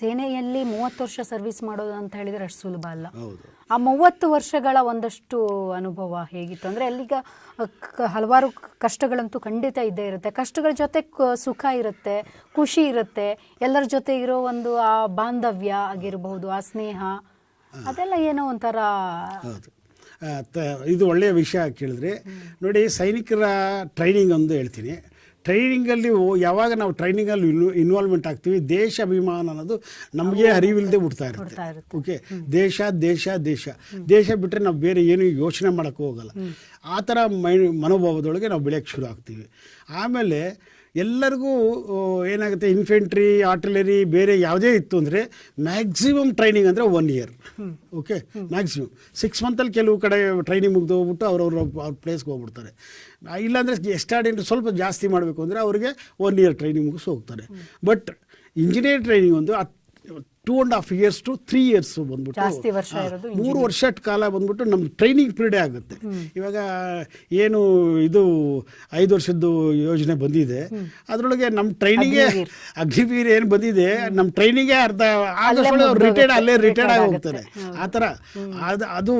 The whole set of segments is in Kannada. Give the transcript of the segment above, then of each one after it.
ಸೇನೆಯಲ್ಲಿ ಮೂವತ್ತು ವರ್ಷ ಸರ್ವಿಸ್ ಮಾಡೋದು ಅಂತ ಹೇಳಿದ್ರೆ ಅಷ್ಟು ಸುಲಭ ಅಲ್ಲ. ಆ ಮೂವತ್ತು ವರ್ಷಗಳ ಒಂದಷ್ಟು ಅನುಭವ ಹೇಗಿತ್ತು? ಅಂದರೆ ಅಲ್ಲಿಗ ಹಲವಾರು ಕಷ್ಟಗಳಂತೂ ಖಂಡಿತ ಇದ್ದೇ ಇರುತ್ತೆ. ಕಷ್ಟಗಳ ಜೊತೆ ಸುಖ ಇರುತ್ತೆ ಖುಷಿ ಇರುತ್ತೆ. ಎಲ್ಲರ ಜೊತೆ ಇರೋ ಒಂದು ಆ ಬಾಂಧವ್ಯ ಆಗಿರಬಹುದು ಆ ಸ್ನೇಹ ಅದೆಲ್ಲ ಏನೋ ಒಂಥರ ಇದು ಒಳ್ಳೆಯ ವಿಷಯ ಕೇಳಿದ್ರೆ ನೋಡಿ ಸೈನಿಕರ ಟ್ರೈನಿಂಗ್ ಒಂದು ಹೇಳ್ತೀನಿ. ಟ್ರೈನಿಂಗಲ್ಲಿ ಯಾವಾಗ ನಾವು ಟ್ರೈನಿಂಗಲ್ಲಿ ಇನ್ವ ಇನ್ವಾಲ್ವ್ಮೆಂಟ್ ಆಗ್ತೀವಿ ದೇಶ ಅಭಿಮಾನ ಅನ್ನೋದು ನಮಗೆ ಅರಿವಿಲ್ಲದೆ ಹುಡ್ತಾ ಇರುತ್ತೆ. ಓಕೆ ದೇಶ ದೇಶ ದೇಶ. ದೇಶ ಬಿಟ್ಟರೆ ನಾವು ಬೇರೆ ಏನು ಯೋಚನೆ ಮಾಡೋಕ್ಕೂ ಹೋಗಲ್ಲ. ಆ ಥರ ಮೈ ಮನೋಭಾವದೊಳಗೆ ನಾವು ಬೆಳೆಯೋಕ್ಕೆ ಶುರು ಆಗ್ತೀವಿ. ಆಮೇಲೆ ಎಲ್ಲರಿಗೂ ಏನಾಗುತ್ತೆ ಇನ್ಫೆಂಟ್ರಿ ಆರ್ಟಿಲರಿ ಬೇರೆ ಯಾವುದೇ ಇತ್ತು ಅಂದರೆ ಮ್ಯಾಕ್ಸಿಮಮ್ ಟ್ರೈನಿಂಗ್ ಅಂದರೆ one year okay maximum six ಮಂತಲ್ಲಿ ಕೆಲವು ಕಡೆ ಟ್ರೈನಿಂಗ್ ಮುಗಿದು ಹೋಗ್ಬಿಟ್ಟು ಅವ್ರವ್ರ ಅವ್ರ ಪ್ಲೇಸ್ಗೆ ಹೋಗ್ಬಿಡ್ತಾರೆ. ಇಲ್ಲಾಂದರೆ ಎಸ್ಟಾರ್ಡೆಂಟ್ ಸ್ವಲ್ಪ ಜಾಸ್ತಿ ಮಾಡಬೇಕು ಅಂದರೆ ಅವರಿಗೆ ಒನ್ ಇಯರ್ ಟ್ರೈನಿಂಗ್ ಮುಗಿಸಿ ಹೋಗ್ತಾರೆ. ಬಟ್ ಇಂಜಿನಿಯರ್ ಟ್ರೈನಿಂಗ್ ಒಂದು two and half years to three years ಬಂದ್ಬಿಟ್ಟು ಮೂರು ವರ್ಷ ಕಾಲ ಬಂದ್ಬಿಟ್ಟು ನಮ್ಮ ಟ್ರೈನಿಂಗ್ ಪೀರಿಯಡ್ ಆಗುತ್ತೆ. ಇವಾಗ ಏನು ಇದು ಐದು ವರ್ಷದ್ದು ಯೋಜನೆ ಬಂದಿದೆ. ಅದರೊಳಗೆ ನಮ್ಮ ಟ್ರೈನಿಂಗ್ ಅಗ್ನಿವೀರ್. ಏನು ಬಂದಿದೆ ನಮ್ಮ ಟ್ರೈನಿಂಗೇ ಅರ್ಧ ಅವ್ರು ರಿಟೈರ್ಡ್ ಅಲ್ಲೇ ರಿಟೈರ್ಡ್ ಆಗಿ ಹೋಗ್ತಾರೆ. ಆ ಥರ ಅದು ಅದು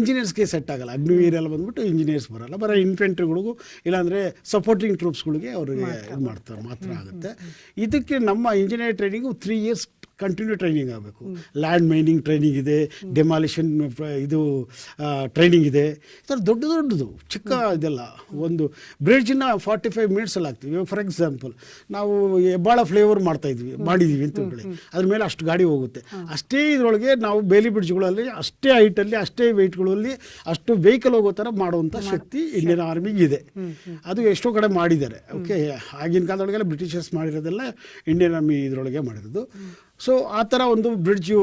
ಇಂಜಿನಿಯರ್ಸ್ಗೆ ಸೆಟ್ ಆಗಲ್ಲ. ಅಗ್ನಿವೀರ್ ಎಲ್ಲ ಬಂದ್ಬಿಟ್ಟು ಇಂಜಿನಿಯರ್ಸ್ ಬರಲ್ಲ. ಬರೋ ಇನ್ಫೆಂಟ್ರಿಗಳಿಗೂ ಇಲ್ಲಾಂದರೆ ಸಪೋರ್ಟಿಂಗ್ ಟ್ರೂಪ್ಸ್ಗಳಿಗೆ ಅವ್ರಿಗೆ ಇದು ಮಾಡ್ತಾರೆ. ಮಾತ್ರ ಆಗುತ್ತೆ. ಇದಕ್ಕೆ ನಮ್ಮ engineer training three years continue training ಆಗಬೇಕು. ಲ್ಯಾಂಡ್ ಮೈನಿಂಗ್ ಟ್ರೈನಿಂಗ್ ಇದೆ ಡೆಮಾಲಿಷನ್ ಇದು ಟ್ರೈನಿಂಗ್ ಇದೆ. ಈ ಥರ ದೊಡ್ಡ ದೊಡ್ಡದು ಚಿಕ್ಕ ಇದೆಲ್ಲ. ಒಂದು ಬ್ರಿಡ್ಜ್ನ ಫಾರ್ಟಿ ಫೈವ್ ಮಿನಿಟ್ಸಲ್ಲಿ ಹಾಕ್ತೀವಿ. ಫಾರ್ ಎಕ್ಸಾಂಪಲ್ ನಾವು ಹೆಬ್ಬಾಳ ಫ್ಲೇವರ್ ಮಾಡ್ತಾ ಇದ್ವಿ ಮಾಡಿದ್ದೀವಿ ಅಂತ ಹೇಳಿ. ಅದ್ರ ಮೇಲೆ ಅಷ್ಟು ಗಾಡಿ ಹೋಗುತ್ತೆ. ಅಷ್ಟೇ ಇದರೊಳಗೆ ನಾವು ಬೇಲಿ ಬ್ರಿಡ್ಜ್ಗಳಲ್ಲಿ ಅಷ್ಟೇ ಹೈಟಲ್ಲಿ ಅಷ್ಟೇ ವೆಯ್ಟ್ಗಳಲ್ಲಿ ಅಷ್ಟು ವೆಹಿಕಲ್ ಹೋಗೋ ಥರ ಮಾಡುವಂಥ ಶಕ್ತಿ ಇಂಡಿಯನ್ ಆರ್ಮಿಗೆ ಇದೆ. ಅದು ಎಷ್ಟೋ ಕಡೆ ಮಾಡಿದ್ದಾರೆ. ಓಕೆ ಆಗಿನ ಕಾಲದೊಳಗೆಲ್ಲ ಬ್ರಿಟಿಷರ್ಸ್ ಮಾಡಿರೋದೆಲ್ಲ ಇಂಡಿಯನ್ ಆರ್ಮಿ ಇದರೊಳಗೆ ಮಾಡಿರೋದು. ಸೊ ಆ ಥರ ಒಂದು ಬ್ರಿಡ್ಜು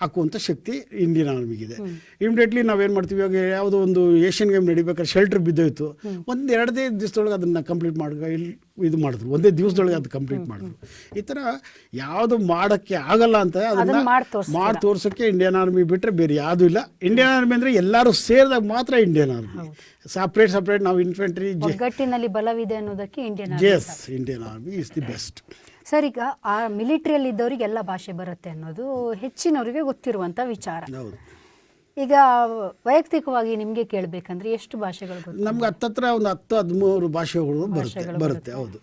ಹಾಕುವಂಥ ಶಕ್ತಿ ಇಂಡಿಯನ್ ಆರ್ಮಿಗಿದೆ. ಇಮಿಡಿಯೇಟ್ಲಿ ನಾವೇನು ಮಾಡ್ತೀವಿ ಇವಾಗ ಯಾವುದೋ ಒಂದು ಏಷ್ಯನ್ ಗೇಮ್ ನಡಿಬೇಕಾದ್ರೆ ಶೆಲ್ಟರ್ ಬಿದ್ದೋಯ್ತು. ಒಂದು ಎರಡೇ ದಿವಸದೊಳಗೆ ಅದನ್ನು ಕಂಪ್ಲೀಟ್ ಮಾಡಿ ಇಲ್ಲಿ ಇದು ಮಾಡಿದ್ರು. ಒಂದೇ ದಿವಸದೊಳಗೆ ಅದು ಕಂಪ್ಲೀಟ್ ಮಾಡಿದ್ರು. ಈ ಥರ ಯಾವುದು ಮಾಡೋಕ್ಕೆ ಆಗಲ್ಲ ಅಂತ ಅದನ್ನ ಮಾಡ್ ತೋರ್ಸೋಕ್ಕೆ ಇಂಡಿಯನ್ ಆರ್ಮಿ ಬಿಟ್ಟರೆ ಬೇರೆ ಯಾವುದೂ ಇಲ್ಲ. ಇಂಡಿಯನ್ ಆರ್ಮಿ ಅಂದರೆ ಎಲ್ಲರೂ ಸೇರಿದಾಗ ಮಾತ್ರ ಇಂಡಿಯನ್ ಆರ್ಮಿ. ಸಪ್ರೇಟ್ ಸಪ್ರೇಟ್ ನಾವು ಇನ್ಫೆಂಟ್ರಿ ಬಲವಿದೆ ಅನ್ನೋದಕ್ಕೆ Indian chess Indian army is the best sir ಈಗ ಆ ಮಿಲಿಟರಿಯಲ್ಲಿ ಇದ್ದವರಿಗೆ ಎಲ್ಲ ಭಾಷೆ ಬರುತ್ತೆ ಅನ್ನೋದು ಹೆಚ್ಚಿನವರಿಗೆ ಗೊತ್ತಿರುವಂತ ವಿಚಾರ. ಹೌದು. ಈಗ ವೈಯಕ್ತಿಕವಾಗಿ ನಿಮಗೆ ಕೇಳಬೇಕಂದ್ರೆ ಎಷ್ಟು ಭಾಷೆಗಳು ನಮ್ಗೆ ಹತ್ತತ್ರ ಒಂದು ಹತ್ತು ಹದಿಮೂರು ಭಾಷೆಗಳು ಬರುತ್ತೆ ಬರುತ್ತೆ ಹೌದು.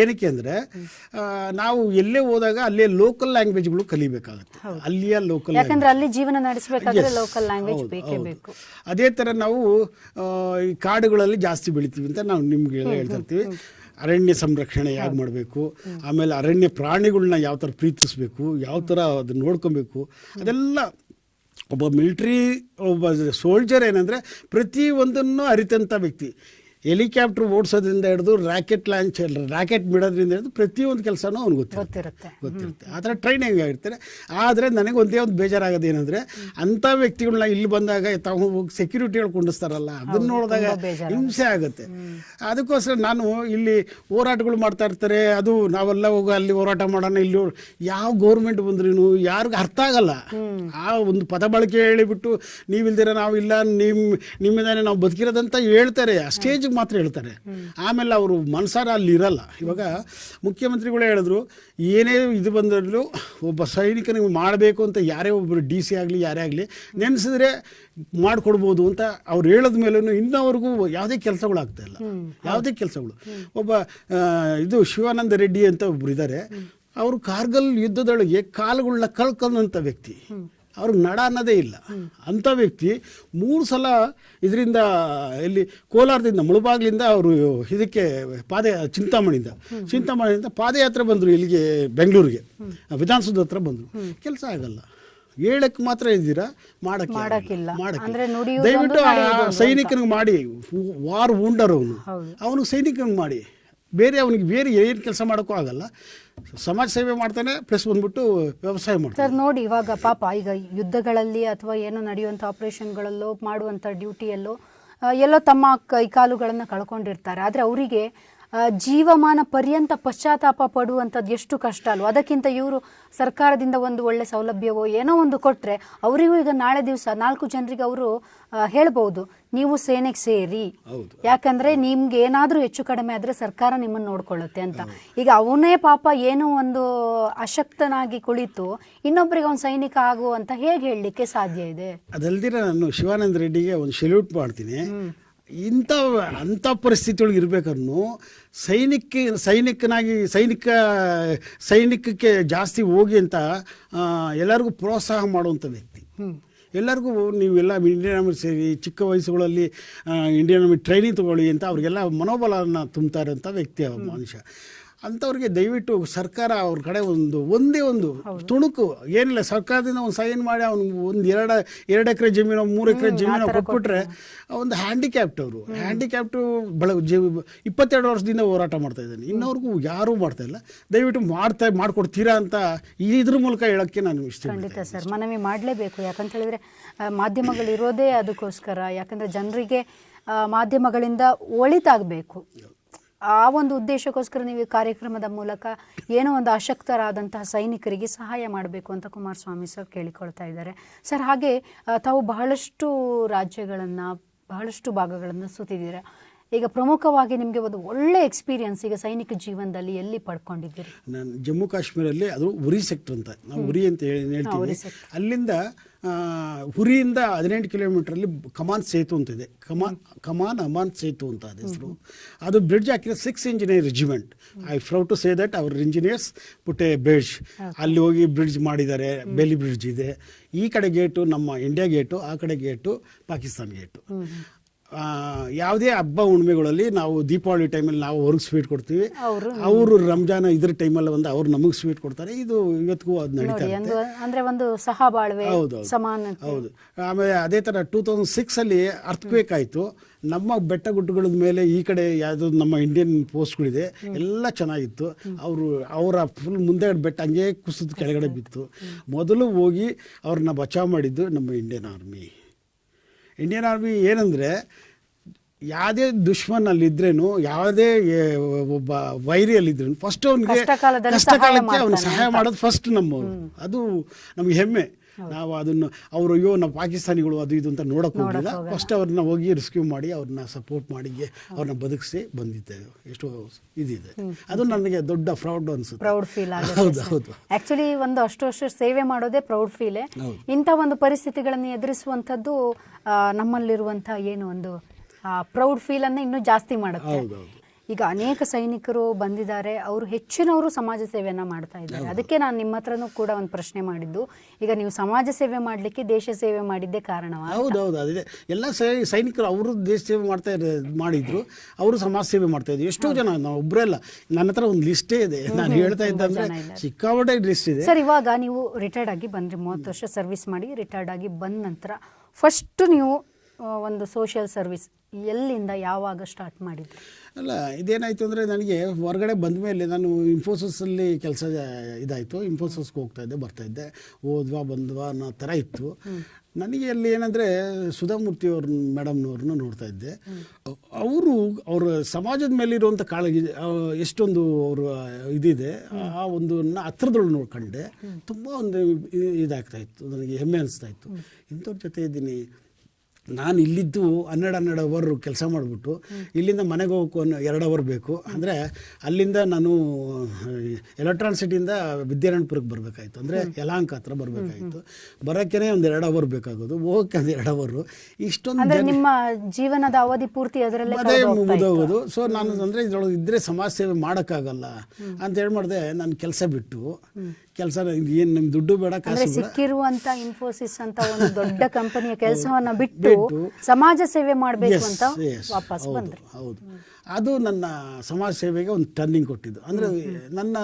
ಏನಕ್ಕೆ ಅಂದರೆ ನಾವು ಎಲ್ಲೇ ಹೋದಾಗ ಅಲ್ಲೇ ಲೋಕಲ್ ಲ್ಯಾಂಗ್ವೇಜ್ಗಳು ಕಲಿಬೇಕಾಗುತ್ತೆ. ಅಲ್ಲಿಯ ಲೋಕಲ್ ಯಾಕಂದ್ರೆ ಅಲ್ಲಿ ಜೀವನ ನಡೆಸಬೇಕಾದ್ರೆ ಲೋಕಲ್ ಲ್ಯಾಂಗ್ವೇಜ್ ಬೇಕೇ ಬೇಕು. ಅದೇ ಥರ ನಾವು ಈ ಕಾಡುಗಳಲ್ಲಿ ಜಾಸ್ತಿ ಬೆಳಿತೀವಿ ಅಂತ ನಾವು ನಿಮ್ಗೆ ಹೇಳ್ತಾ ಇರ್ತೀವಿ. ಅರಣ್ಯ ಸಂರಕ್ಷಣೆ ಹೇಗೆ ಮಾಡಬೇಕು? ಆಮೇಲೆ ಅರಣ್ಯ ಪ್ರಾಣಿಗಳನ್ನ ಯಾವ ಥರ ಪ್ರೀತಿಸಬೇಕು? ಯಾವ ಥರ ಅದನ್ನ ನೋಡ್ಕೊಬೇಕು? ಅದೆಲ್ಲ ಒಬ್ಬ ಮಿಲ್ಟ್ರಿ ಒಬ್ಬ ಸೋಲ್ಜರ್ ಏನಂದರೆ ಪ್ರತಿಯೊಂದನ್ನು ಅರಿತಂಥ ವ್ಯಕ್ತಿ. ಹೆಲಿಕಾಪ್ಟರ್ ಓಡಿಸೋದ್ರಿಂದ ಹಿಡಿದು ರಾಕೆಟ್ ಲಾಂಚ್ ರಾಕೆಟ್ ಬಿಡೋದ್ರಿಂದ ಹಿಡಿದು ಪ್ರತಿಯೊಂದು ಕೆಲಸನೂ ಅವ್ನು ಗೊತ್ತಿರುತ್ತೆ. ಗೊತ್ತಿರುತ್ತೆ. ಗೊತ್ತಿರುತ್ತೆ. ಆ ಥರ ಟ್ರೈನಿಂಗ್ ಆಗಿರ್ತಾರೆ. ಆದರೆ ನನಗೆ ಒಂದೇ ಒಂದು ಬೇಜಾರಾಗೋದು ಏನಂದರೆ ಅಂಥ ವ್ಯಕ್ತಿಗಳನ್ನ ಇಲ್ಲಿ ಬಂದಾಗ ತಾವು ಹೋಗಿ ಸೆಕ್ಯೂರಿಟಿಗಳು ಕುಂಡಿಸ್ತಾರಲ್ಲ ಅದನ್ನ ನೋಡಿದಾಗ ಹಿಂಸೆ ಆಗುತ್ತೆ. ಅದಕ್ಕೋಸ್ಕರ ನಾನು ಇಲ್ಲಿ ಹೋರಾಟಗಳು ಮಾಡ್ತಾ ಇರ್ತಾರೆ. ಅದು ನಾವೆಲ್ಲ ಹೋಗಿ ಅಲ್ಲಿ ಹೋರಾಟ ಮಾಡೋಣ ಇಲ್ಲಿ ಯಾವ ಗೌರ್ಮೆಂಟ್ ಬಂದ್ರೂ ಯಾರಿಗೂ ಅರ್ಥ ಆಗಲ್ಲ. ಆ ಒಂದು ಪದ ಬಳಕೆ ಹೇಳಿಬಿಟ್ಟು ನೀವಿಲ್ದಿರ ಇಲ್ಲ ನಿಮ್ಮ ನಿಮ್ಮಿಂದಾನೆ ನಾವು ಬದುಕಿರೋದಂತ ಹೇಳ್ತಾರೆ. ಆ ಮಾತ್ರ ಹೇಳ್ತಾರೆ. ಆಮೇಲೆ ಅವರು ಮನಸಾರ ಅಲ್ಲಿ ಇರಲ್ಲ ಇವಾಗ ಮುಖ್ಯಮಂತ್ರಿಗಳೇ ಹೇಳಿದ್ರು ಏನೇ ಇದು ಬಂದರೂ ಒಬ್ಬ ಸೈನಿಕನಿಗೆ ಮಾಡಬೇಕು ಅಂತ ಯಾರೇ ಒಬ್ಬರು ಡಿ ಸಿ ಆಗಲಿ ಯಾರೇ ಆಗಲಿ ನೆನೆಸಿದ್ರೆ ಮಾಡಿಕೊಡ್ಬೋದು ಅಂತ ಅವ್ರು ಹೇಳದ ಮೇಲೂ ಇನ್ನವರೆಗೂ ಯಾವುದೇ ಕೆಲಸಗಳಾಗ್ತಾ ಇಲ್ಲ. ಯಾವುದೇ ಕೆಲಸಗಳು. ಒಬ್ಬ ಇದು ಶಿವಾನಂದ ರೆಡ್ಡಿ ಅಂತ ಒಬ್ರು ಇದ್ದಾರೆ. ಅವರು ಕಾರ್ಗಲ್ ಯುದ್ಧದೊಳಗೆ ಕಾಲುಗಳನ್ನ ಕಳ್ಕೊಂಡಂಥ ವ್ಯಕ್ತಿ. ಅವ್ರಿಗೆ ನಡ ಅನ್ನೋದೇ ಇಲ್ಲ. ಅಂಥ ವ್ಯಕ್ತಿ ಮೂರು ಸಲ ಇದರಿಂದ ಇಲ್ಲಿ ಕೋಲಾರದಿಂದ ಮುಳುಬಾಗ್ಲಿಂದ ಅವರು ಇದಕ್ಕೆ ಪಾದ ಚಿಂತಾಮಣಿಯಿಂದ ಚಿಂತಾಮಣಿಯಿಂದ ಪಾದಯಾತ್ರೆ ಬಂದರು ಇಲ್ಲಿಗೆ ಬೆಂಗಳೂರಿಗೆ. ವಿಧಾನಸೌಧ ಹತ್ರ ಬಂದರು. ಕೆಲಸ ಆಗಲ್ಲ. ಹೇಳಕ್ಕೆ ಮಾತ್ರ ಇದ್ದೀರಾ? ಮಾಡಕ್ಕೆ ದಯವಿಟ್ಟು. ಸೈನಿಕನಿಗೆ ಮಾಡಿ. ವಾರ್ ಉಂಡರ್ ಅವನು. ಅವನು ಸೈನಿಕನಿಗೆ ಮಾಡಿ. ಬೇರೆ ಅವನಿಗೆ ಬೇರೆ ಏನು ಕೆಲಸ ಮಾಡೋಕ್ಕೂ ಆಗಲ್ಲ. ಸಮಾಜ ಸೇವೆ ಮಾಡ್ತಾನೆ ಪ್ಲಸ್ ಬಂದ್ಬಿಟ್ಟು ವ್ಯವಸಾಯ ಮಾಡ್ತಾನೆ. ಸರ್ ನೋಡಿ, ಇವಾಗ ಪಾಪ ಈಗ ಯುದ್ಧಗಳಲ್ಲಿ ಅಥವಾ ಏನೋ ನಡೆಯುವಂಥ ಆಪರೇಷನ್ಗಳಲ್ಲೋ ಮಾಡುವಂಥ ಡ್ಯೂಟಿಯಲ್ಲೋ ಎಲ್ಲೋ ತಮ್ಮ ಕೈಕಾಲುಗಳನ್ನು ಕಳ್ಕೊಂಡಿರ್ತಾರೆ. ಆದರೆ ಅವರಿಗೆ ಜೀವಮಾನ ಪರ್ಯಂತ ಪಶ್ಚಾತ್ತಾಪ ಪಡುವಂಥದ್ದು ಎಷ್ಟು ಕಷ್ಟ ಅಲ್ವ? ಅದಕ್ಕಿಂತ ಇವರು ಸರ್ಕಾರದಿಂದ ಒಂದು ಒಳ್ಳೆ ಸೌಲಭ್ಯವೋ ಏನೋ ಒಂದು ಕೊಟ್ಟರೆ ಅವರಿಗೂ ಈಗ ನಾಳೆ ದಿವಸ ನಾಲ್ಕು ಜನರಿಗೆ ಅವರು ಹೇಳ್ಬೋದು ನೀವು ಸೇನೆಗೆ ಸೇರಿ. ಯಾಕಂದ್ರೆ ನಿಮ್ಗೆ ಏನಾದರೂ ಹೆಚ್ಚು ಕಡಿಮೆ ಆದ್ರೆ ಸರ್ಕಾರ ನಿಮ್ಮನ್ನು ನೋಡ್ಕೊಳ್ಳುತ್ತೆ ಅಂತ. ಈಗ ಅವನೇ ಪಾಪ ಏನೋ ಒಂದು ಅಶಕ್ತನಾಗಿ ಕುಳಿತು ಇನ್ನೊಬ್ಬರಿಗೆ ಅವನು ಸೈನಿಕ ಆಗುವಂತ ಹೇಗೆ ಹೇಳಲಿಕ್ಕೆ ಸಾಧ್ಯ ಇದೆ? ಅದಲ್ದಿರ ನಾನು ಶಿವಾನಂದ ರೆಡ್ಡಿಗೆ ಒಂದು ಸೆಲ್ಯೂಟ್ ಮಾಡ್ತೀನಿ. ಇಂಥ ಅಂಥ ಪರಿಸ್ಥಿತಿ ಒಳಗೆ ಇರಬೇಕನ್ನು ಸೈನಿಕ ಸೈನಿಕನಾಗಿ ಸೈನಿಕ ಸೈನಿಕಕ್ಕೆ ಜಾಸ್ತಿ ಹೋಗಿ ಅಂತ ಎಲ್ಲರಿಗೂ ಪ್ರೋತ್ಸಾಹ ಮಾಡುವಂಥ ವ್ಯಕ್ತಿ. ಎಲ್ಲರಿಗೂ ನೀವೆಲ್ಲ ಇಂಡಿಯನ್ ಆರ್ಮಿ ಸೇರಿ ಚಿಕ್ಕ ವಯಸ್ಸುಗಳಲ್ಲಿ ಇಂಡಿಯನ್ ಆರ್ಮಿ ಟ್ರೈನಿಂಗ್ ತಗೊಳ್ಳಿ ಅಂತ ಅವರಿಗೆಲ್ಲ ಮನೋಬಲವನ್ನು ತುಂಬ್ತಾ ಇರೋಂಥ ವ್ಯಕ್ತಿ ಮನುಷ್ಯ. ಅಂಥವ್ರಿಗೆ ದಯವಿಟ್ಟು ಸರ್ಕಾರ ಅವ್ರ ಕಡೆ ಒಂದು ಒಂದೇ ಒಂದು ತುಣುಕು. ಏನಿಲ್ಲ ಸರ್ಕಾರದಿಂದ ಒಂದು ಸೈನ್ ಮಾಡಿ ಅವ್ನು ಒಂದು ಎರಡು ಎರಡು ಎಕರೆ ಜಮೀನು ಮೂರು ಎಕರೆ ಜಮೀನು ಕೊಟ್ಬಿಟ್ರೆ ಒಂದು ಹ್ಯಾಂಡಿಕ್ಯಾಪ್ಟ್ ಅವರು. ಹ್ಯಾಂಡಿಕ್ಯಾಪ್ಟು ಬಳ ಇಪ್ಪತ್ತೆರಡು ವರ್ಷದಿಂದ ಹೋರಾಟ ಮಾಡ್ತಾ ಇದ್ದಾನೆ. ಇನ್ನವ್ರಿಗೂ ಯಾರೂ ಮಾಡ್ತಾ ಇಲ್ಲ. ದಯವಿಟ್ಟು ಮಾಡ್ತಾ ಮಾಡಿಕೊಡ್ತೀರಾ ಅಂತ ಇದ್ರ ಮೂಲಕ ಹೇಳೋಕ್ಕೆ ನಾನು ಇಷ್ಟ ಖಂಡಿತ ಸರ್ ಮನವಿ ಮಾಡಲೇಬೇಕು. ಯಾಕಂತ ಹೇಳಿದ್ರೆ ಆ, ಮಾಧ್ಯಮಗಳು ಇರೋದೇ ಅದಕ್ಕೋಸ್ಕರ. ಯಾಕಂದ್ರೆ ಜನರಿಗೆ ಮಾಧ್ಯಮಗಳಿಂದ ಒಳಿತಾಗಬೇಕು. ಆ ಒಂದು ಉದ್ದೇಶಕ್ಕೋಸ್ಕರ ನೀವು ಕಾರ್ಯಕ್ರಮದ ಮೂಲಕ ಏನೋ ಒಂದು ಅಶಕ್ತರಾದಂತಹ ಸೈನಿಕರಿಗೆ ಸಹಾಯ ಮಾಡಬೇಕು ಅಂತ ಕುಮಾರಸ್ವಾಮಿ ಸರ್ ಕೇಳಿಕೊಳ್ತಾ ಇದ್ದಾರೆ. ಸರ್, ಹಾಗೆ ತಾವು ಬಹಳಷ್ಟು ರಾಜ್ಯಗಳನ್ನು, ಬಹಳಷ್ಟು ಭಾಗಗಳನ್ನು ಸುತ್ತಿದ್ದೀರಾ? ಈಗ ಪ್ರಮುಖವಾಗಿ ನಿಮಗೆ ಒಂದು ಒಳ್ಳೆ ಎಕ್ಸ್ಪೀರಿಯನ್ಸ್ ಈಗ ಸೈನಿಕ ಜೀವನದಲ್ಲಿ ಎಲ್ಲಿ ಪಡ್ಕೊಂಡಿದ್ದೀರಿ? ನಾನು ಜಮ್ಮು ಕಾಶ್ಮೀರಲ್ಲಿ ಅದು ಉರಿ ಸೆಕ್ಟರ್ ಅಂತ. ನಾವು ಉರಿ ಅಂತ ಹೇಳಿ ಹೇಳ್ತೀವಿ. ಅಲ್ಲಿಂದ ಹುರಿಯಿಂದ ಉರಿಯಿಂದ ಹದಿನೆಂಟು ಕಿಲೋಮೀಟ್ರಲ್ಲಿ ಕಮಾನ್ ಸೇತು ಅಂತ ಇದೆ. ಕಮಾನ್ ಕಮಾನ್ ಅಮಾನ್ ಸೇತು ಅಂತ ಅದ ಹೆಸರು. ಅದು ಬ್ರಿಡ್ಜ್ ಹಾಕಿದ six engineer regiment I proud to say that ಅವ್ರ ಇಂಜಿನಿಯರ್ಸ್ ಪುಟ್ ಎ ಬ್ರಿಡ್ಜ್ ಅಲ್ಲಿ ಹೋಗಿ ಬ್ರಿಡ್ಜ್ ಮಾಡಿದ್ದಾರೆ. ಬೆಲಿ ಬ್ರಿಡ್ಜ್ ಇದೆ. ಈ ಕಡೆ ಗೇಟು ನಮ್ಮ ಇಂಡಿಯಾ ಗೇಟು ಆ ಕಡೆ ಗೇಟು ಪಾಕಿಸ್ತಾನ್ ಗೇಟು ಯಾವುದೇ ಹಬ್ಬ ಹುಣ್ಣಿಮೆಗಳಲ್ಲಿ ನಾವು ದೀಪಾವಳಿ ಟೈಮಲ್ಲಿ ನಾವು ಅವ್ರಿಗೆ ಸ್ವೀಟ್ ಕೊಡ್ತೀವಿ. ಅವರು. ರಂಜಾನ್ ಇದ್ರ ಟೈಮಲ್ಲಿ ಒಂದು ಅವ್ರು ನಮಗೆ ಸ್ವೀಟ್ ಕೊಡ್ತಾರೆ. ಇದು ಇವತ್ತಿಗೂ ಅದು ನಡೀತಾ ನೋಡಿ ಇರುತ್ತೆ ಅಂದ್ರೆ ಒಂದು ಸಹಬಾಳ್ವೆ ಹೌದು, ಸಮಾನ ಹೌದು. ಆಮೇಲೆ ಅದೇ ಥರ ಟೂ ತೌಸಂಡ್ ಸಿಕ್ಸಲ್ಲಿ ಅರ್ಥಕ್ವೇಕ್ ಆಯಿತು. ನಮ್ಮ ಬೆಟ್ಟ ಗುಡ್ಡಗಳ ಮೇಲೆ ಈ ಕಡೆ ಯಾವುದು ನಮ್ಮ ಇಂಡಿಯನ್ ಪೋಸ್ಟ್ಗಳಿದೆ ಎಲ್ಲ ಚೆನ್ನಾಗಿತ್ತು. ಅವರು ಅವರ ಫುಲ್ ಮುಂದೆ ಬೆಟ್ಟ ಹಂಗೆ ಕುಸಿದು ಕೆಳಗಡೆ ಬಿತ್ತು. ಮೊದಲು ಹೋಗಿ ಅವ್ರನ್ನ ಬಚಾವ್ ಮಾಡಿದ್ದು ನಮ್ಮ ಇಂಡಿಯನ್ ಆರ್ಮಿ ಇಂಡಿಯನ್ ಆರ್ಮಿ ಏನಂದರೆ ಯಾವುದೇ ದುಶ್ಮನ್ ಅಲ್ಲಿದ್ರೇನು ಯಾವುದೇ ಒಬ್ಬ ವೈರಿಯಲ್ಲಿದ್ರೂ ಫಸ್ಟ್ ಅವನಿಗೆ ಕಷ್ಟ ಕಾಲಕ್ಕೆ ಅವ್ನು ಸಹಾಯ ಮಾಡೋದು ಫಸ್ಟ್ ನಮ್ಮವರು. ಅದು ನಮಗೆ ಹೆಮ್ಮೆ. ನಾವು ಅದನ್ನು ಅವರು ಅಯ್ಯೋ ನಾವು ಪಾಕಿಸ್ತಾನಿಗಳು ಅದು ಇದು ಅಂತ ನೋಡಕ್ ಹೋಗಿಲ್ಲ. ಫಸ್ಟ್ ಅವ್ರನ್ನ ಹೋಗಿ ರೆಸ್ಕ್ಯೂ ಮಾಡಿ ಅವ್ರನ್ನ ಸಪೋರ್ಟ್ ಮಾಡಿ ಅವ್ರನ್ನ ಬದುಕಿಸಿ ಬಂದಿದ್ದೆ. ಎಷ್ಟೋ ಇದಿದೆ. ಅದು ನನಗೆ ದೊಡ್ಡ ಫ್ರೌಡ್ ಅನ್ಸುತ್ತೆ. ಪ್ರೌಡ್ ಫೀಲ್ ಹೌದು ಹೌದು. ಆಕ್ಚುಲಿ ಒಂದು ಅಷ್ಟು ವರ್ಷ ಸೇವೆ ಮಾಡೋದೇ ಪ್ರೌಡ್ ಫೀಲೇ. ಇಂಥ ಒಂದು ಪರಿಸ್ಥಿತಿಗಳನ್ನು ಎದುರಿಸುವಂಥದ್ದು ನಮ್ಮಲ್ಲಿರುವಂಥ ಏನು ಒಂದು ಪ್ರೌಡ್ ಫೀಲ್ ಅನ್ನ ಇನ್ನೂ ಜಾಸ್ತಿ ಮಾಡುತ್ತೆ. ಹೌದು ಹೌದು. ಈಗ ಅನೇಕ ಸೈನಿಕರು ಬಂದಿದ್ದಾರೆ. ಅವರು ಹೆಚ್ಚಿನವರು ಸಮಾಜ ಸೇವೆಯನ್ನ ಮಾಡ್ತಾ ಇದ್ದಾರೆ. ಅದಕ್ಕೆ ನಾನು ನಿಮ್ಮ ಹತ್ರನೂ ಕೂಡ ಒಂದು ಪ್ರಶ್ನೆ ಮಾಡಿದ್ದು. ಈಗ ನೀವು ಸಮಾಜ ಸೇವೆ ಮಾಡಲಿಕ್ಕೆ ದೇಶ ಸೇವೆ ಮಾಡಿದ್ದೇ ಕಾರಣವ ಹೌದು ಹೌದು ಅದಿದೆ. ಎಲ್ಲ ಸೈನಿಕರು ಅವರು ದೇಶ ಸೇವೆ ಮಾಡ್ತಾ ಮಾಡಿದ್ರು. ಅವರು ಸಮಾಜ ಸೇವೆ ಮಾಡ್ತಾ ಇದ್ರು. ಎಷ್ಟೋ ಜನ ನಾವು ಒಬ್ಬರೇ ಅಲ್ಲ. ನನ್ನ ಹತ್ರ ಒಂದು ಲಿಸ್ಟೇ ಇದೆ. ನಾನು ಹೇಳ್ತಾ ಇದ್ದಂದ್ರೆ ಸಿಕ್ಕಾಪಟ್ಟೆ ಲಿಸ್ಟ್ ಇದೆ. ಸರ್ ಇವಾಗ ನೀವು ರಿಟೈರ್ಡ್ ಆಗಿ ಬಂದ್ರಿ ಮೂವತ್ತು ವರ್ಷ ಸರ್ವಿಸ್ ಮಾಡಿ ರಿಟೈರ್ಡ್ ಆಗಿ ಬಂದ ನಂತರ ಫಸ್ಟ್ ನೀವು ಒಂದು ಸೋಷಿಯಲ್ ಸರ್ವಿಸ್ ಎಲ್ಲಿಂದ ಯಾವಾಗ ಸ್ಟಾರ್ಟ್ ಮಾಡಿದ್ರು? ಅಲ್ಲ ಇದೇನಾಯಿತು ಅಂದರೆ ನನಗೆ ಹೊರಗಡೆ ಬಂದ ಮೇಲೆ ನಾನು ಇನ್ಫೋಸಿಸಲ್ಲಿ ಕೆಲಸ ಇದಾಯಿತು. ಇನ್ಫೋಸಿಸ್ಗೆ ಹೋಗ್ತಾ ಇದ್ದೆ ಬರ್ತಾ ಇದ್ದೆ. ಹೋದ್ವಾ ಬಂದ್ವಾ ಅನ್ನೋ ಥರ ಇತ್ತು. ನನಗೆ ಅಲ್ಲಿ ಏನಂದರೆ ಸುಧಾಮೂರ್ತಿಯವ್ರ ಮೇಡಮ್ನವ್ರನ್ನ ನೋಡ್ತಾ ಇದ್ದೆ. ಅವರು ಅವರ ಸಮಾಜದ ಮೇಲಿರುವಂಥ ಕಾಳಜಿ ಆ, ಎಷ್ಟೊಂದು ಅವರು ಇದಿದೆ ಆ ಒಂದು ಹತ್ರದೊಳಗೆ ನೋಡ್ಕೊಂಡೆ. ತುಂಬ ಒಂದು ಇದಾಗ್ತಾಯಿತ್ತು ಇದಾಗ್ತಾ ಇತ್ತು. ನನಗೆ ಹೆಮ್ಮೆ ಅನಿಸ್ತಾ ಇತ್ತು. ಇಂಥವ್ರ ಜೊತೆ ಇದ್ದೀನಿ. ನಾನು ಇಲ್ಲಿದ್ದು ಹನ್ನೆರಡು ಹನ್ನೆರಡು ಅವರ್ ಕೆಲಸ ಮಾಡಿಬಿಟ್ಟು ಇಲ್ಲಿಂದ ಮನೆಗೆ ಹೋಗೋಕೆ ಒಂದು ಎರಡು ಅವರ್ ಬೇಕು. ಅಂದರೆ ಅಲ್ಲಿಂದ ನಾನು ಎಲೆಕ್ಟ್ರಾನ್ ಸಿಟಿಯಿಂದ ವಿದ್ಯಾರಣ್ಯಪುರಕ್ಕೆ ಬರಬೇಕಾಯ್ತು. ಅಂದರೆ ಯಲಾಂಕ ಹತ್ರ ಬರಬೇಕಾಯಿತು. ಬರೋಕ್ಕೇ ಒಂದು ಎರಡು ಅವರ್ ಬೇಕಾಗೋದು. ಹೋಗಕ್ಕೆ ಒಂದು ಎರಡು ಅವರು ಇಷ್ಟೊಂದು ನಿಮ್ಮ ಜೀವನದ ಅವಧಿ ಪೂರ್ತಿ ಅದರಲ್ಲೇ ಅದೇ ಮುಗಿದೋಗೋದು. ಸೊ ನಾನು ಅಂದರೆ ಇದ್ರೊಳಗೆ ಇದ್ದರೆ ಸಮಾಜ ಸೇವೆ ಮಾಡೋಕ್ಕಾಗಲ್ಲ ಅಂತ ಹೇಳಿ ಮಾಡಿದೆ ನಾನು ಕೆಲಸ ಬಿಟ್ಟು. ಕೆಲಸ ಏನು ನಿಮ್ಮ ದುಡ್ಡು ಬೇಡ ಅಂದ್ರೆ ಕಾಸು ಬೇಡ. ಸಿಕ್ಕಿರುವಂತ ಇನ್ಫೋಸಿಸ್ ಅಂತ ಒಂದು ದೊಡ್ಡ ಕಂಪನಿಯ ಕೆಲಸವನ್ನ ಬಿಟ್ಟು ಬಿಟ್ಟು ಸಮಾಜ ಸೇವೆ ಮಾಡಬೇಕು ಅಂತ yes, ವಾಪಸ್ ಹೌದು, ಬಂದ್ರಿ. ಹೌದು. ಅದು ನನ್ನ ಸಮಾಜ ಸೇವೆಗೆ ಒಂದು ಟರ್ನಿಂಗ್ ಕೊಟ್ಟಿದ್ದು. ಅಂದರೆ ನನ್ನ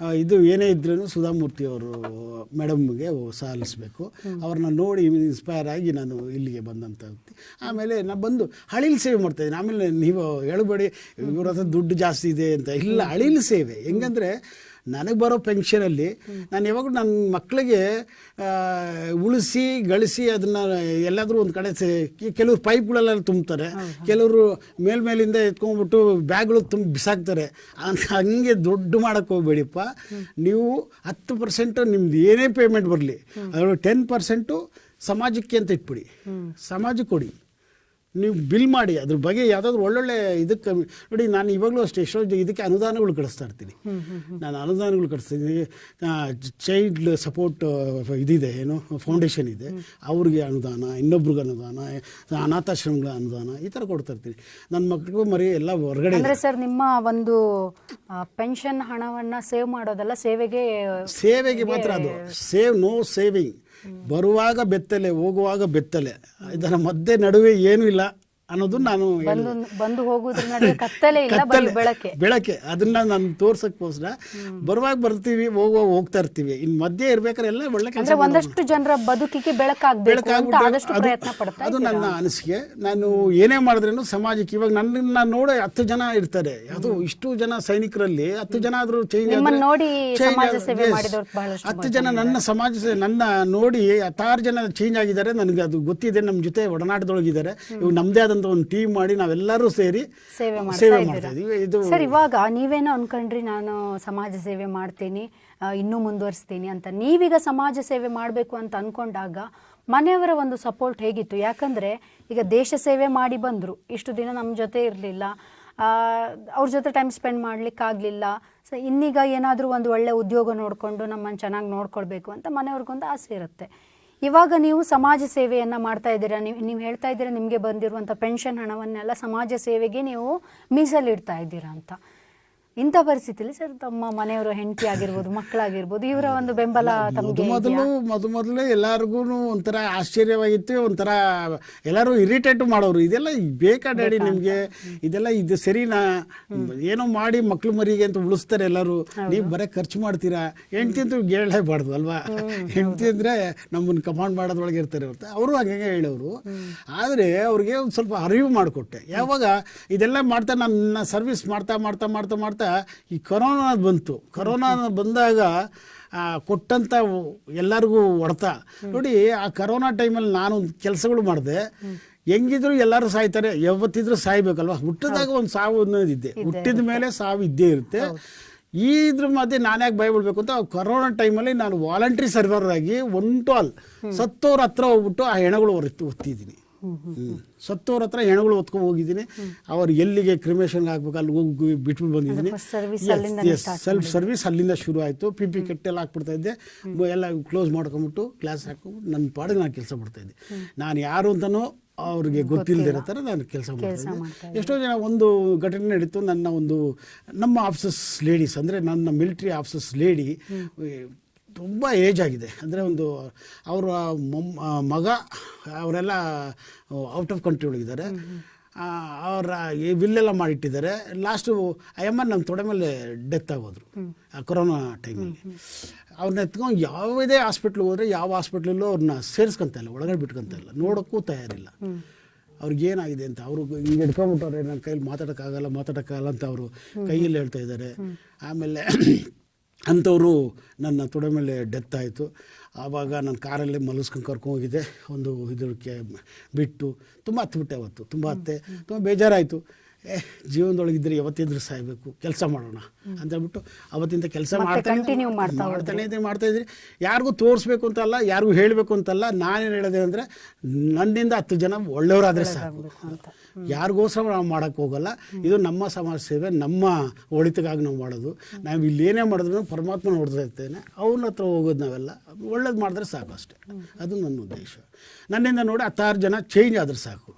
ಆ, ಇದು ಏನೇ ಇದ್ರೂ ಸುಧಾಮೂರ್ತಿ ಅವರು ಮೇಡಮ್ಗೆ ಸಲ್ಲಿಸಬೇಕು ಅವ್ರನ್ನ ನೋಡಿ ಇನ್ಸ್ಪೈರ್ ಆಗಿ ನಾನು ಇಲ್ಲಿಗೆ ಬಂದಂಥ ವ್ಯಕ್ತಿ. ಆಮೇಲೆ ನಾನು ಬಂದು ಹಳಿಲ್ ಸೇವೆ ಮಾಡ್ತಾಯಿದ್ದೀನಿ ಆಮೇಲೆ ನೀವು ಹೇಳಬೇಡಿ ಇವ್ರ ಹತ್ರ ದುಡ್ಡು ಜಾಸ್ತಿ ಇದೆ ಅಂತ. ಇಲ್ಲ ಹಳಿಲ್ ಸೇವೆ. ಹೆಂಗಂದರೆ ನನಗೆ ಬರೋ ಪೆನ್ಷನಲ್ಲಿ ನಾನು ಯಾವಾಗ ನನ್ನ ಮಕ್ಕಳಿಗೆ ಉಳಿಸಿ ಗಳಿಸಿ ಅದನ್ನು ಎಲ್ಲಾದರೂ ಒಂದು ಕಡೆ ಕೆಲವರು ಪೈಪ್ಗಳೆಲ್ಲ ತುಂಬ್ತಾರೆ. ಕೆಲವರು ಮೇಲ್ಮೇಲಿಂದ ಎತ್ಕೊಂಡ್ಬಿಟ್ಟು ಬ್ಯಾಗ್ಗಳು ತುಂಬ ಬಿಸಾಕ್ತಾರೆ. ಹಂಗೆ ದೊಡ್ಡ ಮಾಡೋಕ್ಕೆ ಹೋಗ್ಬೇಡಿಪ್ಪ. ನೀವು ಹತ್ತು ಪರ್ಸೆಂಟು ನಿಮ್ದು ಏನೇ ಪೇಮೆಂಟ್ ಬರಲಿ ಅದರಲ್ಲಿ ಟೆನ್ ಪರ್ಸೆಂಟು ಸಮಾಜಕ್ಕೆ ಅಂತ ಇಟ್ಬಿಡಿ. ಸಮಾಜಕ್ಕೆ ಕೊಡಿ. ನೀವು ಬಿಲ್ ಮಾಡಿ ಅದ್ರ ಬಗ್ಗೆ ಯಾವುದಾದ್ರು ಒಳ್ಳೊಳ್ಳೆ ಇದಕ್ಕೆ ನೋಡಿ ನಾನು ಇವಾಗಲೂ ಅಷ್ಟೇ ಎಷ್ಟೋ ಇದಕ್ಕೆ ಅನುದಾನಗಳು ಕಳಿಸ್ತಾ ಇರ್ತೀನಿ. ನಾನು ಅನುದಾನಗಳು ಕಳಿಸ್ತೀನಿ ಚೈಲ್ಡ್ ಸಪೋರ್ಟ್ ಇದಿದೆ ಏನು ಫೌಂಡೇಶನ್ ಇದೆ. ಅವ್ರಿಗೆ ಅನುದಾನ ಇನ್ನೊಬ್ರಿಗೆ ಅನುದಾನ ಅನಾಥಾಶ್ರಮಗಳ ಅನುದಾನ ಈ ಥರ ಕೊಡ್ತಾ ಇರ್ತೀನಿ. ನನ್ನ ಮಕ್ಕಳಿಗೂ ಮರಿ ಎಲ್ಲ ಹೊರಗಡೆ ಅಂದರೆ ಸರ್ ನಿಮ್ಮ ಒಂದು ಪೆನ್ಷನ್ ಹಣವನ್ನು ಸೇವ್ ಮಾಡೋದಲ್ಲ ಸೇವೆಗೆ ಸೇವೆಗೆ ಮಾತ್ರ ಅದು. ಸೇವ್ ನೋ ಸೇವಿಂಗ್ ಬರುವಾಗ ಬೆತ್ತಲೆ ಹೋಗುವಾಗ ಬೆತ್ತಲೆ. ಇದರ ಮಧ್ಯೆ ನಡುವೆ ಏನೂ ಇಲ್ಲ. ಅನ್ನೋದು ನಾನು ಬಂದು ಹೋಗುದ್ರ ಕತ್ತಲೆ ಬೆಳಕೆ. ಬೆಳಕೆ. ಅದನ್ನ ನಾನು ತೋರ್ಸಕ್ಕೋಸ್ಕರ ಬರುವಾಗ ಬರ್ತೀವಿ ಹೋಗುವಾಗ ಹೋಗ್ತಾ ಇರ್ತೀವಿ. ಇನ್ ಮಧ್ಯೆ ಇರ್ಬೇಕಾದ್ರೆ ಎಲ್ಲ ಒಳ್ಳೆ ಕೆಲಸ ಒಂದಷ್ಟು ಜನರ ಬದುಕಿಗೆ ಬೆಳಕಾಗ್ಬೇಕು ಅದು- ನನ್ನ ಅನಿಸಿಕೆ. ನಾನು ಏನೇ ಮಾಡಿದ್ರೇನು ಸಮಾಜಕ್ಕೆ ಇವಾಗ ನನ್ನನ್ನ ನೋಡಿ ಹತ್ತು ಜನ ಇರ್ತಾರೆ. ಅದು ಇಷ್ಟು ಜನ ಸೈನಿಕರಲ್ಲಿ ಹತ್ತು ಜನ ಆದ್ರೂ ಹತ್ತು ಜನ ನನ್ನ ಸಮಾಜ ನನ್ನ ನೋಡಿ ಹತ್ತಾರು ಜನ ಚೇಂಜ್ ಆಗಿದ್ದಾರೆ. ನನಗೆ ಅದು ಗೊತ್ತಿದೆ. ನಮ್ಮ ಜೊತೆ ಒಡನಾಟದೊಳಗಿದ್ದಾರೆ. ನಮ್ದೇ ನಮ್ಮದೇ ಆದಂಥ ಒಂದು ಟೀಮ್ ಮಾಡಿ ನಾವೆಲ್ಲರೂ ಸೇರಿ ಸೇವೆ ಮಾಡ್ತಾ ಸೇವೆ ಇದ್ದೀರಾ. ಮಾಡ್ತಾ ಇದೀವಿ. ಇದು ಸರ್ ಇವಾಗ ನೀವೇನೋ ಅನ್ಕೊಂಡ್ರಿ ನಾನು ಸಮಾಜ ಸೇವೆ ಮಾಡ್ತೀನಿ ಆ, ಇನ್ನೂ ಮುಂದುವರಿಸ್ತೀನಿ ಅಂತ. ನೀವೀಗ ಸಮಾಜ ಸೇವೆ ಮಾಡಬೇಕು ಅಂತ ಅನ್ಕೊಂಡಾಗ ಮನೆಯವರ ಒಂದು ಸಪೋರ್ಟ್ ಹೇಗಿತ್ತು? ಯಾಕಂದ್ರೆ ಈಗ ದೇಶ ಸೇವೆ ಮಾಡಿ ಬಂದರು. ಇಷ್ಟು ದಿನ ನಮ್ಮ ಜೊತೆ ಇರಲಿಲ್ಲ. ಅವ್ರ ಜೊತೆ ಟೈಮ್ ಸ್ಪೆಂಡ್ ಮಾಡ್ಲಿಕ್ಕಾಗಲಿಲ್ಲ. ಸೊ ಇನ್ನೀಗ ಏನಾದರೂ ಒಂದು ಒಳ್ಳೆ ಉದ್ಯೋಗ ನೋಡಿಕೊಂಡು ನಮ್ಮನ್ನು ಚೆನ್ನಾಗಿ ನೋಡ್ಕೊಳ್ಬೇಕು ಅಂತ ಮನೆಯವ್ರಿಗೊಂದು ಆಸೆ ಇರುತ್ತೆ. ಇವಾಗ ನೀವು ಸಮಾಜ ಸೇವೆಯನ್ನು ಮಾಡ್ತಾ ಇದ್ದೀರಾ? ನೀವು ನೀವು ಹೇಳ್ತಾ ಇದ್ದೀರಾ ನಿಮಗೆ ಬಂದಿರುವಂಥ ಪೆನ್ಷನ್ ಹಣವನ್ನೆಲ್ಲ ಸಮಾಜ ಸೇವೆಗೆ ನೀವು ಮೀಸಲಿಡ್ತಾ ಇದ್ದೀರಾ ಅಂತ. ಇಂಥ ಪರಿಸ್ಥಿತಿಯಲ್ಲಿ ಸರ್ ತಮ್ಮ ಮನೆಯವರ ಹೆಂಡತಿ ಆಗಿರ್ಬೋದು ಮಕ್ಕಳಾಗಿರ್ಬೋದು ಇವರ ಒಂದು ಬೆಂಬಲ ತಮಗೆ ಮೊದಲು ಮೊದಲು ಮೊದಲೇ ಎಲ್ಲರಿಗೂ ಒಂಥರ ಆಶ್ಚರ್ಯವಾಗಿತ್ತು ಒಂಥರ ಎಲ್ಲರೂ ಇರಿಟೇಟ್ ಮಾಡೋರು. ಇದೆಲ್ಲ ಬೇಕಾ ಡ್ಯಾಡಿ ನಿಮಗೆ? ಇದೆಲ್ಲ ಇದು ಸರಿನಾ? ಏನೋ ಮಾಡಿ ಮಕ್ಳು ಮರಿಗೆ ಅಂತ ಉಳಿಸ್ತಾರೆ ಎಲ್ಲರೂ. ನೀವು ಬರೀ ಖರ್ಚು ಮಾಡ್ತೀರಾ? ಹೆಂಡತಿ ಅಂತೂ ಹೇಳಲೇಬಾರ್ದು ಅಲ್ವಾ? ಹೆಂಡತಿ ಅಂದರೆ ನಮ್ಮನ್ನು ಕಮಾಂಡ್ ಮಾಡೋದ್ರೊಳಗೆ ಇರ್ತಾರೆ ಅಂತ. ಅವರು ಹಾಗೆ ಹೇಳೋರು. ಆದರೆ ಅವ್ರಿಗೆ ಒಂದು ಸ್ವಲ್ಪ ಅರಿವು ಮಾಡಿಕೊಟ್ಟೆ. ಯಾವಾಗ ಇದೆಲ್ಲ ಮಾಡ್ತಾ ನನ್ನ ಸರ್ವಿಸ್ ಮಾಡ್ತಾ ಮಾಡ್ತಾ ಮಾಡ್ತಾ ಮಾಡ್ತಾ ಈ ಕೊರೋನಾ ಬಂತು. ಕೊರೋನಾ ಬಂದಾಗ ಕೊಟ್ಟಂಥ ಎಲ್ಲರಿಗೂ ಹೊಡೆತ. ನೋಡಿ ಆ ಕರೋನಾ ಟೈಮಲ್ಲಿ ನಾನು ಕೆಲಸಗಳು ಮಾಡಿದೆ. ಹೆಂಗಿದ್ರು ಎಲ್ಲರೂ ಸಾಯ್ತಾರೆ. ಯಾವತ್ತಿದ್ರು ಸಾಯ್ಬೇಕಲ್ವಾ? ಹುಟ್ಟಿದಾಗ ಒಂದು ಸಾವು ಅನ್ನೋದಿದ್ದೆ ಹುಟ್ಟಿದ ಮೇಲೆ ಸಾವು ಇದ್ದೇ ಇರುತ್ತೆ. ಈ ಇದ್ರ ಮಧ್ಯೆ ನಾನು ಯಾಕೆ ಭಯ ಬಿಡ್ಬೇಕು ಅಂತ ಕೊರೋನಾ ಟೈಮಲ್ಲಿ ನಾನು ವಾಲಂಟ್ರಿ ಸರ್ವರ್ ಆಗಿ ಒನ್ ಟು ಆಲ್ ಸತ್ತೋರ ಹತ್ರ ಹೋಗ್ಬಿಟ್ಟು ಆ ಹೆಣಗಳು ಹೊರತು ಒತ್ತಿದ್ದೀನಿ ಹ್ಮ್. ಸತ್ತೋರ ಹತ್ರ ಹೆಣಗಳು ಹೊತ್ಕೊಂಡು ಹೋಗಿದ್ದೀನಿ. ಅವ್ರು ಎಲ್ಲಿಗೆ ಕ್ರಿಮೇಷನ್ಗೆ ಹಾಕ್ಬೇಕು ಅಲ್ಲಿ ಹೋಗಿ ಬಿಟ್ಬಿಟ್ಟು ಬಂದಿದ್ದೀನಿ. ಸೆಲ್ಫ್ ಸರ್ವಿಸ್ ಅಲ್ಲಿಂದ ಶುರು ಆಯಿತು. ಪಿ ಪಿ ಕಟ್ಟೆಲ್ಲ ಹಾಕ್ಬಿಡ್ತಾ ಇದ್ದೆ. ಎಲ್ಲ ಕ್ಲೋಸ್ ಮಾಡ್ಕೊಂಬಿಟ್ಟು ಕ್ಲಾಸ್ ಹಾಕೊಂಡು ನನ್ನ ಪಾಡಿಗೆ ನಾನು ಕೆಲಸ ಮಾಡ್ತಾ ಇದ್ದೆ. ನಾನು ಯಾರು ಅಂತನೋ ಅವ್ರಿಗೆ ಗೊತ್ತಿಲ್ಲದಿರೋ ಥರ ನಾನು ಕೆಲಸ ಮಾಡ್ತೀನಿ ಎಷ್ಟೋ ಜನ ಒಂದು ಘಟನೆ ನಡೀತು. ನನ್ನ ಒಂದು ನಮ್ಮ ಆಫೀಸಸ್ ಲೇಡೀಸ್ ಅಂದರೆ ನನ್ನ ಮಿಲಿಟ್ರಿ ಆಫೀಸಸ್ ಲೇಡಿ ತುಂಬ ಏಜ್ ಆಗಿದೆ. ಅಂದರೆ ಒಂದು ಅವರ ಮಗ ಅವರೆಲ್ಲ ಔಟ್ ಆಫ್ ಕಂಟ್ರಿ ಒಳಗಿದ್ದಾರೆ. ಅವರ ಈ ಬಿಲ್ಲೆಲ್ಲ ಮಾಡಿಟ್ಟಿದ್ದಾರೆ. ಲಾಸ್ಟು ಅಯ್ಯಮ್ಮ ನಮ್ಮ ತೊಡೆ ಮೇಲೆ ಡೆತ್ ಆಗೋದ್ರು ಆ ಕೊರೋನಾ ಟೈಮಲ್ಲಿ ಅವ್ರನ್ನ ಎತ್ಕೊಂಡು ಯಾವುದೇ ಹಾಸ್ಪಿಟ್ಲಿಗೆ ಹೋದರೆ ಯಾವ ಹಾಸ್ಪಿಟ್ಲಲ್ಲೂ ಅವ್ರನ್ನ ಸೇರಿಸ್ಕೊಂತ ಇಲ್ಲ ಒಳಗಡೆ ಬಿಟ್ಕೊಂತ ಇಲ್ಲ. ನೋಡೋಕ್ಕೂ ತಯಾರಿಲ್ಲ. ಅವ್ರಿಗೆ ಏನಾಗಿದೆ ಅಂತ ಅವರು ಹಿಂಗೆ ಹಿಡ್ಕೊಂಬಿಟ್ಟವ್ರೆ ನನ್ನ ಕೈಯಲ್ಲಿ ಮಾತಾಡೋಕ್ಕಾಗಲ್ಲ ಮಾತಾಡೋಕ್ಕಾಗಲ್ಲ ಅಂತ ಅವರು ಕೈಯಲ್ಲಿ ಹೇಳ್ತಾ ಇದ್ದಾರೆ. ಆಮೇಲೆ ಅಂಥವರು ನನ್ನ ತೊಡೆ ಮೇಲೆ ಡೆತ್ ಆಯಿತು. ಆವಾಗ ನಾನು ಕಾರಲ್ಲಿ ಮಲಸ್ಕೊಂಡು ಕರ್ಕೊಂಡು ಹೋಗಿದ್ದೆ. ಒಂದು ಇದಕ್ಕೆ ಬಿಟ್ಟು ತುಂಬ ಹತ್ಬಿಟ್ಟೆ ಅವತ್ತು. ತುಂಬ ಹತ್ತೆ, ತುಂಬ ಬೇಜಾರಾಯಿತು. ಏ ಜೀವನದೊಳಗಿದ್ರೆ ಯಾವತ್ತಿದ್ರು ಸಾಯಬೇಕು ಕೆಲಸ ಮಾಡೋಣ ಅಂತ ಹೇಳ್ಬಿಟ್ಟು ಅವತ್ತಿಂದ ಕೆಲಸ ಮಾಡ್ತಾನೆ ಮಾಡ್ತಾನೆ ಇದ್ರೆ ಮಾಡ್ತಾ ಇದ್ರಿ ಯಾರಿಗೂ ತೋರಿಸ್ಬೇಕು ಅಂತಲ್ಲ ಯಾರಿಗೂ ಹೇಳಬೇಕು ಅಂತಲ್ಲ ನಾನೇನು ಹೇಳಿದೆ ಅಂದರೆ ನನ್ನಿಂದ ಹತ್ತು ಜನ ಒಳ್ಳೆಯವರಾದರೆ ಸಾಕು. ಯಾರಿಗೋಸ್ಕರ ನಾವು ಮಾಡೋಕ್ಕೆ ಹೋಗಲ್ಲ. ಇದು ನಮ್ಮ ಸಮಾಜ ಸೇವೆ ನಮ್ಮ ಒಳಿತಿಗಾಗಿ ನಾವು ಮಾಡೋದು. ನಾವು ಇಲ್ಲೇನೇ ಏನೇ ಮಾಡಿದ್ರು ಪರಮಾತ್ಮ ನೋಡ್ತಾ ಇರ್ತೇನೆ ಅವನ ಹತ್ರ ಹೋಗೋದು ನಾವೆಲ್ಲ. ಒಳ್ಳೇದು ಮಾಡಿದ್ರೆ ಸಾಕು ಅಷ್ಟೇ. ಅದು ನನ್ನ ಉದ್ದೇಶ. ನನ್ನಿಂದ ನೋಡಿ ಹತ್ತಾರು ಜನ ಚೇಂಜ್ ಆದರೆ ಸಾಕು.